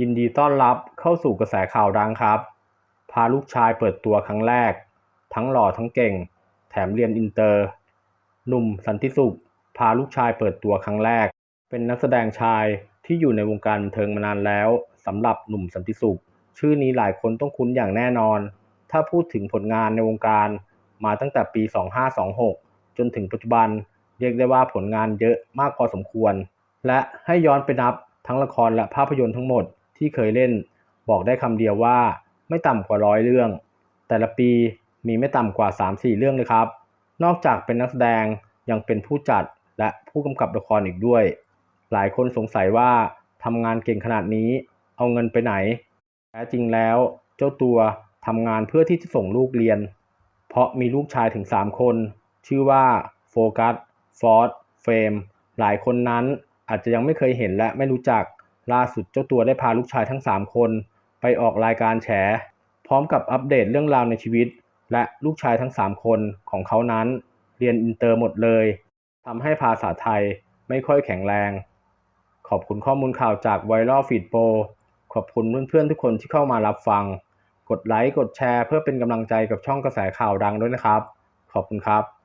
ยินดีต้อนรับเข้าสู่กระแสข่าวดังครับ พาลูกชายเปิดตัวครั้งแรก ทั้งหล่อทั้งเก่ง แถมเรียนอินเตอร์ หนุ่มสันติสุข พาลูกชายเปิดตัวครั้งแรก เป็นนักแสดงชายที่อยู่ในวงการบันเทิงมานานแล้วสำหรับหนุ่มสันติสุข ชื่อนี้หลายคนต้องคุ้นอย่างแน่นอน ถ้าพูดถึงผลงานในวงการมาตั้งแต่ปี 2526 จนถึงปัจจุบันเรียกได้ว่าผลงานเยอะมากพอสมควร และให้ย้อนไปนับทั้งละครและภาพยนตร์ทั้งหมด ที่เคยเล่น บอกได้คำเดียวว่า ไม่ต่ำกว่าร้อยเรื่อง แต่ละปีมีไม่ต่ำกว่า 3-4 เรื่องเลยครับ นอกจากเป็นนักแสดงยังเป็นผู้จัดและผู้กำกับละครอีกด้วย หลายคนสงสัยว่าทำงานเก่งขนาดนี้ เอาเงินไปไหนแท้จริงแล้ว เจ้าตัวทำงานเพื่อที่จะส่งลูกเรียน เพราะมีลูกชายถึง 3 คน ชื่อว่าโฟกัสฟอร์ดเฟรมหลายคนนั้นอาจจะยังไม่เคยเห็นและไม่รู้จัก ล่าสุดเจ้าตัวได้พาลูกชายทั้ง 3 คน ไปออกรายการแฉ พร้อมกับอัปเดตเรื่องราวในชีวิต และลูกชายทั้ง 3 คนของเขานั้น เรียนอินเตอร์หมดเลยทำให้ภาษาไทยไม่ค่อยแข็งแรง ขอบคุณข้อมูลข่าวจากไวรัลฟีดโปรขอบคุณเพื่อนๆทุกคนที่เข้ามารับฟัง กดไลค์กดแชร์เพื่อเป็นกำลังใจกับช่องกระแสข่าวดังด้วยนะครับ ขอบคุณครับ